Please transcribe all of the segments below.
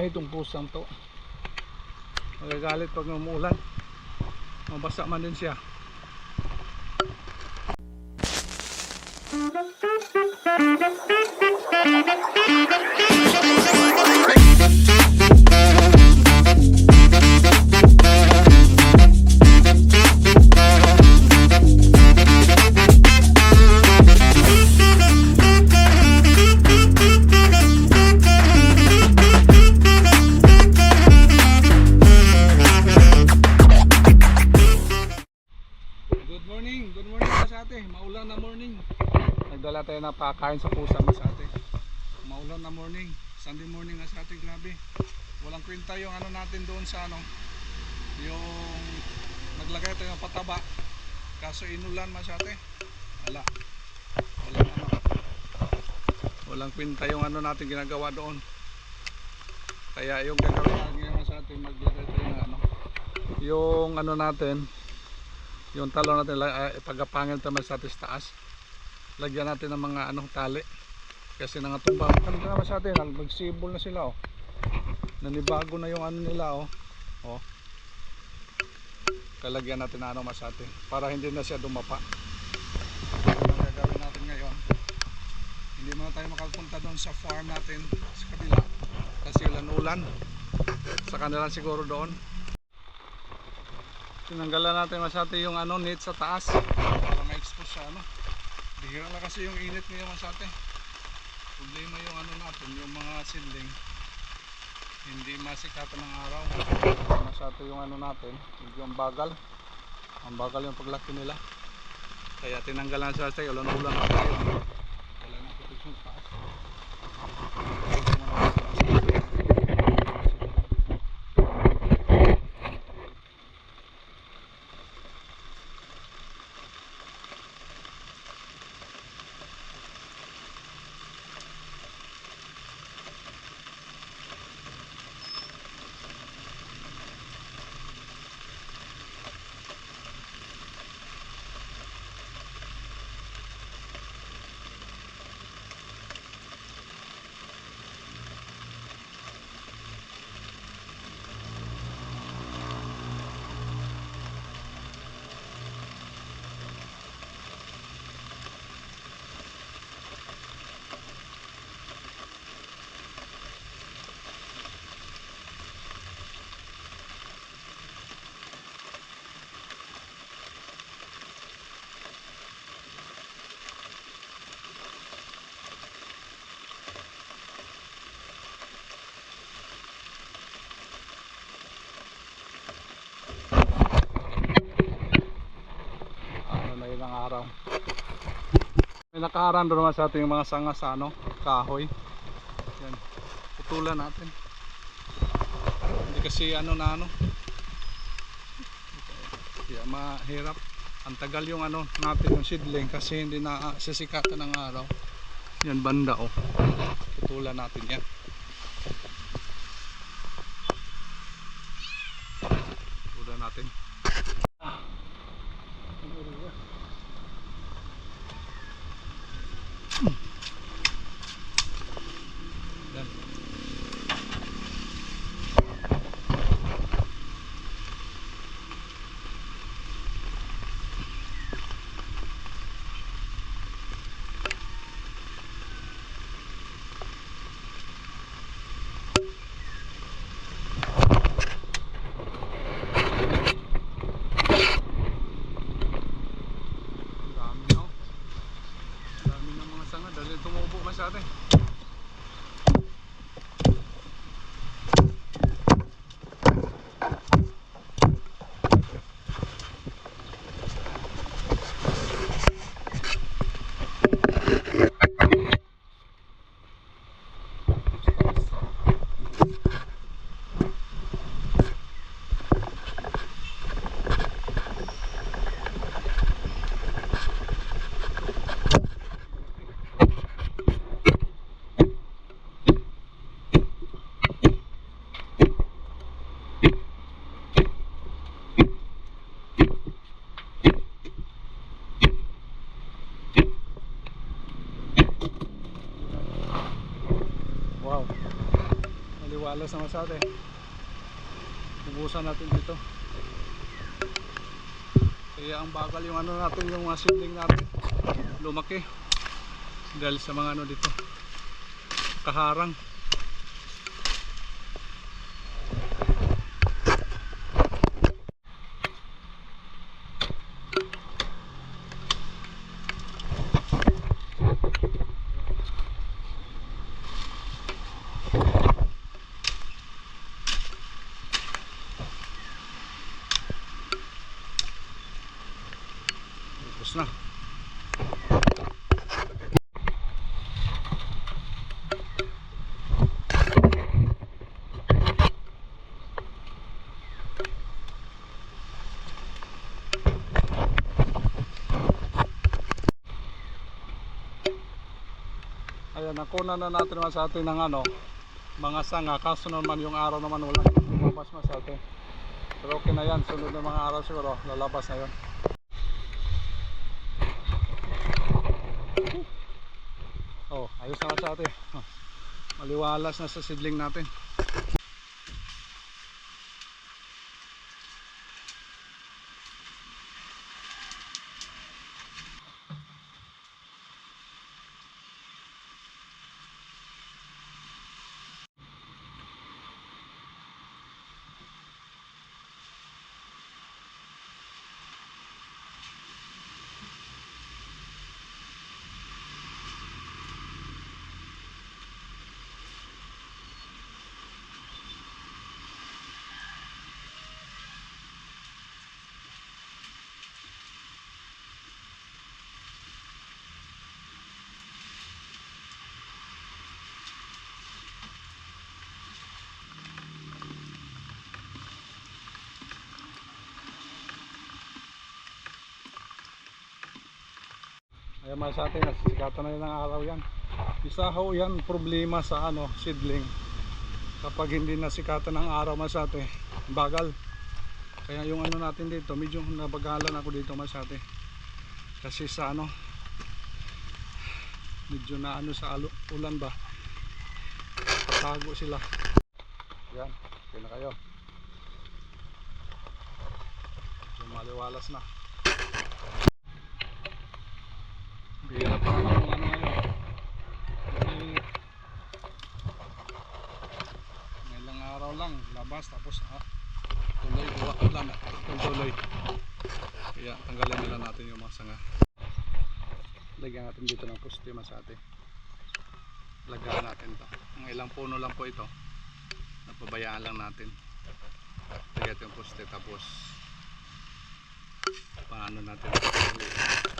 Kahit itong pusang to. Magagalit pag umuulan. Mabasa man din siya. Good Tayo pakain sa pusa mga sa ate. Maulan na morning. Sunday morning nga sa ate, grabe. Walang kwenta yung ano natin doon sa ano. Yung naglagay tayo ng pataba. Kaso inulan mga sa ate. Wala. Walang ano. Walang kwenta yung ano natin ginagawa doon. Kaya yung gagawin natin sa ate, maglagay tayo ng ano. Yung ano natin, yung talon natin uh, pagapangil naman sa atis taas lagyan natin ng mga anong tali. Kasi nangatumba. Ka naman sa atin nag- nagsibol na sila oh. Nanibago na yung ano nila oh. Oh. Kalagyan natin na ano mas atin para hindi na siya dumapa. Ang gagawin natin ngayon hindi muna tayo makapunta doon sa farm natin sa kabila kasi ulan ulan. Sa kanila siguro doon. Tinanggalan natin masyate yung ano net sa taas para ma-expose sa ano bihira na kasi yung init ngayon masyate problema yung ano natin yung mga seedling. Hindi masikatan ng araw. Masyate yung ano natin yung bagal. Ang bagal yung paglaki nila. Kaya tinanggalan sa tayo ulan ulan na tayo wala na protection sa taas ano na ilang araw may nakaharang doon naman sa ating mga sanga sa ano kahoy. Yan. Putulan natin. Hindi kasi ano na ano. Kaya mahirap. Ang tagal yung ano natin yung seedling kasi hindi na sisikatan ng araw. Yan banda oh. Putulan natin yan putulan natin Yan. sabe? Maliwalas naman sa atin. Ubusan natin dito. Kaya ang bagal yung ano natin, yung mga seedling natin. Lumaki. Dahil sa mga ano dito. Kaharang. Tapos na. Ayan, nakuna na natin naman sa atin ng ano, mga sanga. Kaso naman yung araw naman wala lumabas na sa atin. Pero okay na yan, sunod na mga araw siguro, lalabas na yun. Oh, ayos na sa atin. Oh, Maliwalas na sa sidling natin. Ayan mga sa atin, nasisikatan na yun ng araw yan. Isa ho yan problema sa ano, seedling. Kapag hindi nasikatan ng araw mga sa atin, bagal. Kaya yung ano natin dito, medyo nabagalan ako dito mga sa atin. Kasi sa ano, medyo na ano sa ulan ba, patago sila. Yan, okay na kayo. Medyo maliwalas na. Bihira pa naman yung ano ngayon. Kasi ngayong araw labas tapos ah, tuloy ulan at tuloy. Kaya tanggalin nila natin yung mga sanga. Lagyan natin dito ng poste masate. Lagyan natin to. Ang ilang puno lang po ito. Napabayaan lang natin. Lagyan natin yung poste tapos paano natin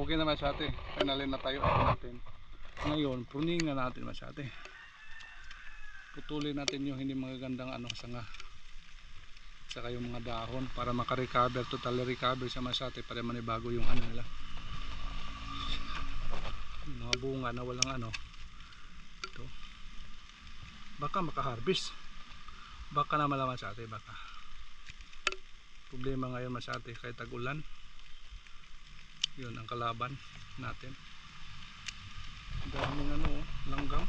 Okay na masyate. Finally na tayo ako natin. Ngayon, pruning na natin masyate. Putulin natin yung hindi magagandang ano sanga. Saka yung mga dahon para makarecover, totally recover sa masyate para manibago yung ano nila. Yung mga bunga na walang ano. Ito. Baka makaharvest. Baka na malaman sa ate, baka. Problema ngayon masyate kahit tag-ulan yun ang kalaban natin. Daming ano oh, langgam.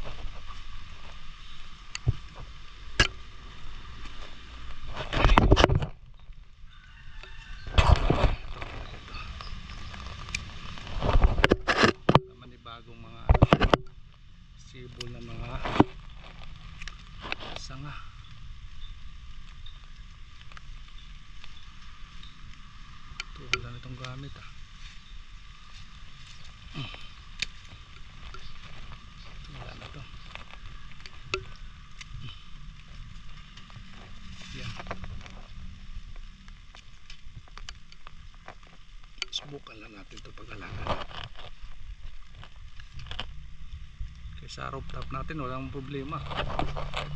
Bagong mga sibol na mga sanga. Ito wala na itong gamit ah wala na to yan subukan lang natin ito pag-alangan kaysa rooftop natin walang problema.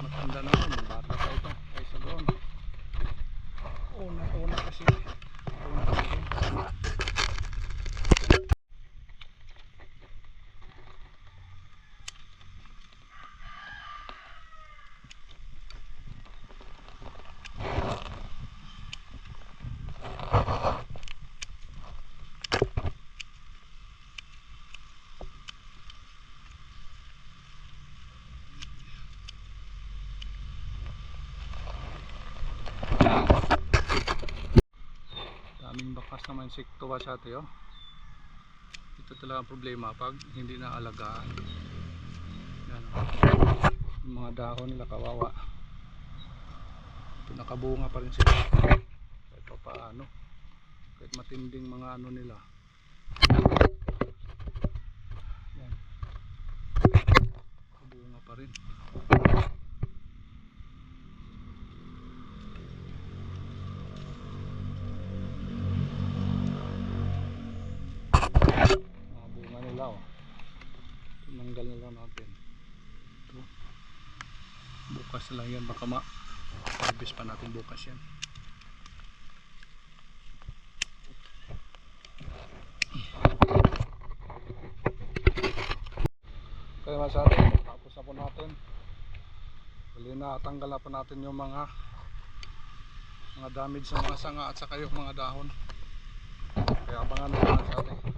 Matanda na ito bata pa ito kaysa doon una una kasi una kasi daming bakas naman insekto ba sa oh. ito talaga ang problema pag hindi na alagaan yan. Yung mga dahon nila kawawa. Ito nakabunga pa rin sila. Kahit pa paano. Kahit matinding mga ano nila. Yan. Kabunga pa rin bukas lang yan. Baka ma harvest pa natin bukas yan. Kaya masyado tapos na po natin. Huli na tanggal na po natin yung mga mga damage sa mga sanga at saka yung mga dahon. Kaya abangan na sa atin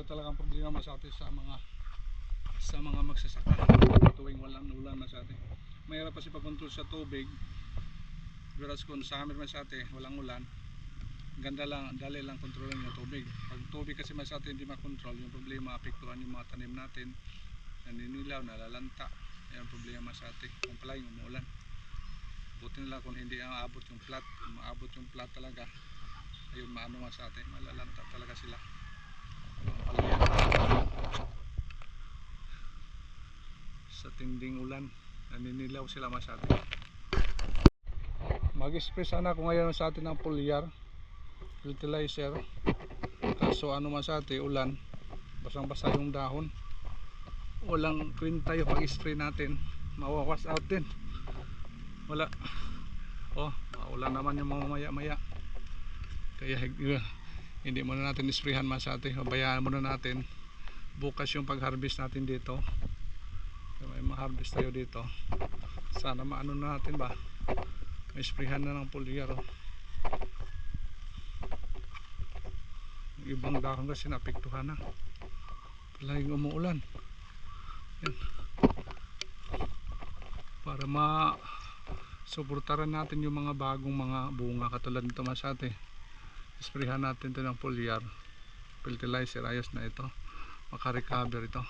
ito talagang problema sa atin sa mga sa mga magsasaka tuwing walang ulan na sa atin. Mahirap kasi pagkontrol sa tubig whereas kung sa amin mas atin walang ulan ganda lang dali lang kontrolin yung tubig. Pag tubig kasi mas atin hindi makontrol yung problema apektuhan yung mga tanim natin naninilaw nalalanta yan problema sa atin. Kung pala yung umuulan buti nila kung hindi ang abot yung plat maabot yung plat talaga ayun maano nga sa atin malalanta talaga sila. Sa tinding ulan naninilaw sila mas atin mag-spray sana ako ngayon sa atin ng foliar fertilizer. Kaso ano man sa atin ulan basang basa yung dahon. Walang kwenta yung pag-spray natin. Mawawas out din. Wala. Oh maulan naman yung mga maya kaya uh, hindi muna natin isprayhan masate bayaan muna natin bukas yung pag harvest natin dito. May ma-harvest tayo dito. Sana maano na natin ba? May sprayhan na ng foliar oh. ibang dahon kasi naapektuhan na. Palaging umuulan. Yan. Para ma suportaran natin yung mga bagong mga bunga. Katulad nito masate isprayhan natin ito ng foliar fertilizer ayos na ito makarecover ito.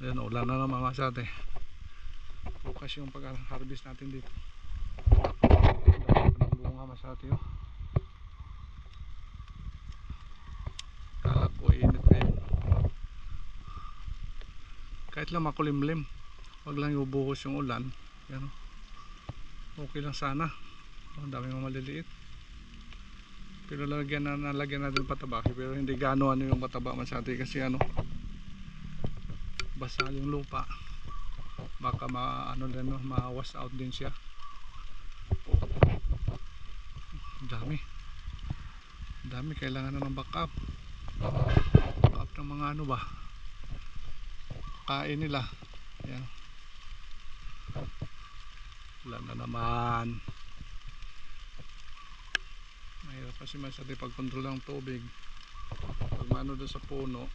Ayan ulan na naman masate bukas yung pag harvest natin dito. Bunga masate oh. kala ko init ngayon. Kahit lang makulimlim wag lang ibubuhos yung ulan. Yan oh. okay lang sana. Ang dami mga maliliit pero lagyan na nalagyan natin pataba pero hindi gaano ano yung pataba masyado kasi ano basa yung lupa. Baka ma ano din no, ma wash out din siya. Dami. Dami kailangan na ng backup. Backup ng mga ano ba? Kain nila. Yan wala na naman mahirap kasi masyado pag-control ng tubig. Pag maano doon sa puno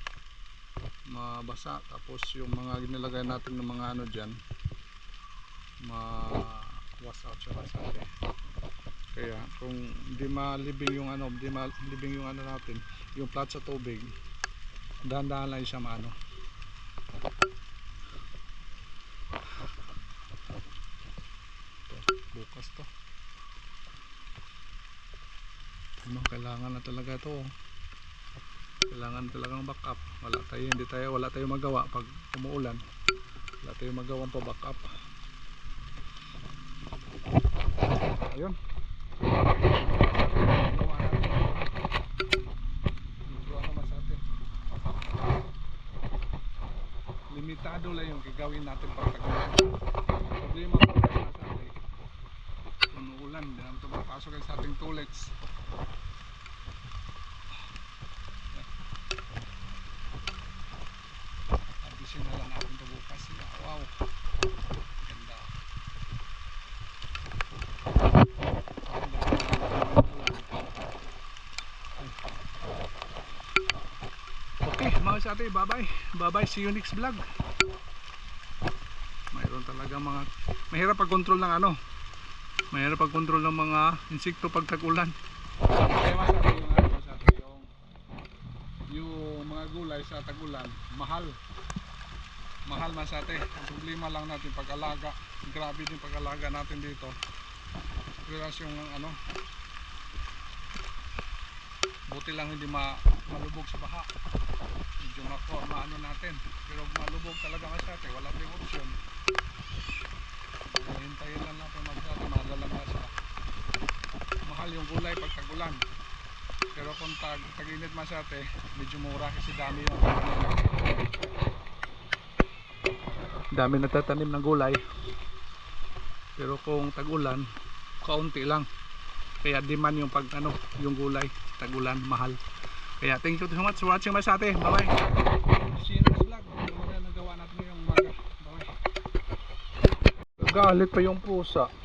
mabasa. Tapos yung mga ginilagay natin ng mga ano dyan ma wash out siya masyado kaya kung hindi malibing yung ano hindi malibing yung ano natin yung plat sa tubig dahan-dahan lang siya maano. Bukas to ano kailangan na talaga to kailangan talagang backup. Wala tayo hindi tayo wala tayong magawa pag umuulan. Wala tayong magawang pa ayun. Naman sa atin. Limitado lang yung gagawin natin pag tagulan problema po sa atin. Kung uulan hindi naman ito papasok sa ating tullets Abisin na lang natin ito bukas. Wow. Ganda. Okay, mga sa atin, bye bye. Bye bye, see you next vlog. Mayroon talaga mga mahirap pag-control ng ano. Mahirap pag-control ng mga insekto pag tag-ulan. Yung mga gulay sa tagulan mahal. Mahal man sa atin. Ang problema lang natin pag-alaga. Grabe din pag-alaga natin dito. Whereas yung ano. Buti lang hindi ma malubog sa baha. Medyo mako maano natin. Pero malubog talaga nga sa atin. Wala tayong opsyon hintayin lang natin masyado malalang na siya mahal yung gulay pag tagulan pero kung tag, tag-init masyate, medyo mura kasi dami yung dami nagtatanim ng gulay. Pero kung tag-ulan, kaunti lang. Kaya demand yung pag ano, yung gulay, tag-ulan, mahal. Kaya thank you so much for watching Masate. Bye bye. See you. Yung nagawa natin ngayong umaga. Bye bye. Galit pa yung pusa.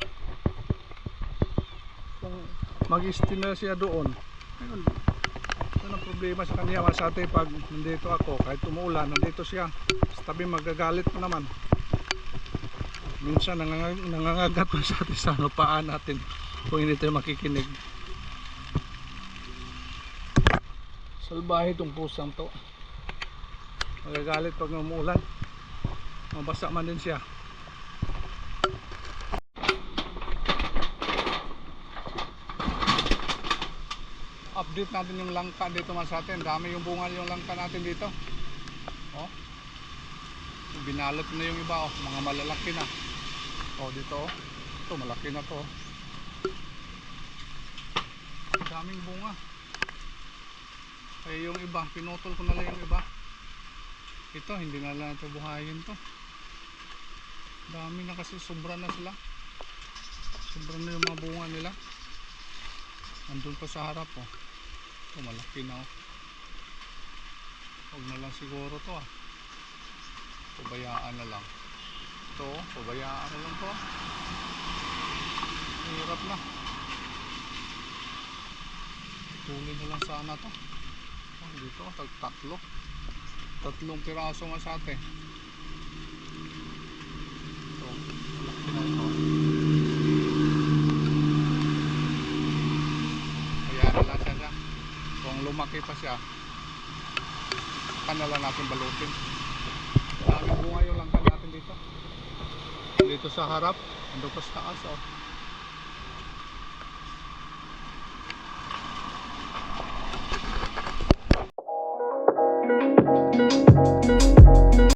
Mag-steam na siya doon. Ayun. Yun ang problema sa kanya? Mas ate pag nandito ako. Kahit umuulan nandito siya. Tabi magagalit pa naman. Minsan nangangag nangangagat pa sa atin sa ano, paa natin kung hindi tayo makikinig. Salbahe itong pusang to. Magagalit pag umuulan. Mabasa man din siya update natin yung langka dito mas atin dami yung bunga yung langka natin dito. Oh. Binalot na yung iba oh. Mga malalaki na. Oh dito oh. Ito malaki na to oh. daming bunga. Kaya yung iba pinutol ko na lang yung iba. Ito hindi na lang ito buhayin to. Dami na kasi sobra na sila. Sobra na yung mga bunga nila. Andun pa sa harap oh ito malaki na oh. Huwag na lang siguro to ah. Pabayaan na lang. Ito oh, pabayaan na lang to ah. hirap na. Tuloy na lang sana to. Oh, dito oh, tag tatlo. Tatlong piraso nga sa atin ito malaki na ito Hayaan na lang siya siya. Kung lumaki pa siya, saka na lang natin balutin. Daming bunga yung langka natin dito. Dito sa harap, ando pa sa taas oh.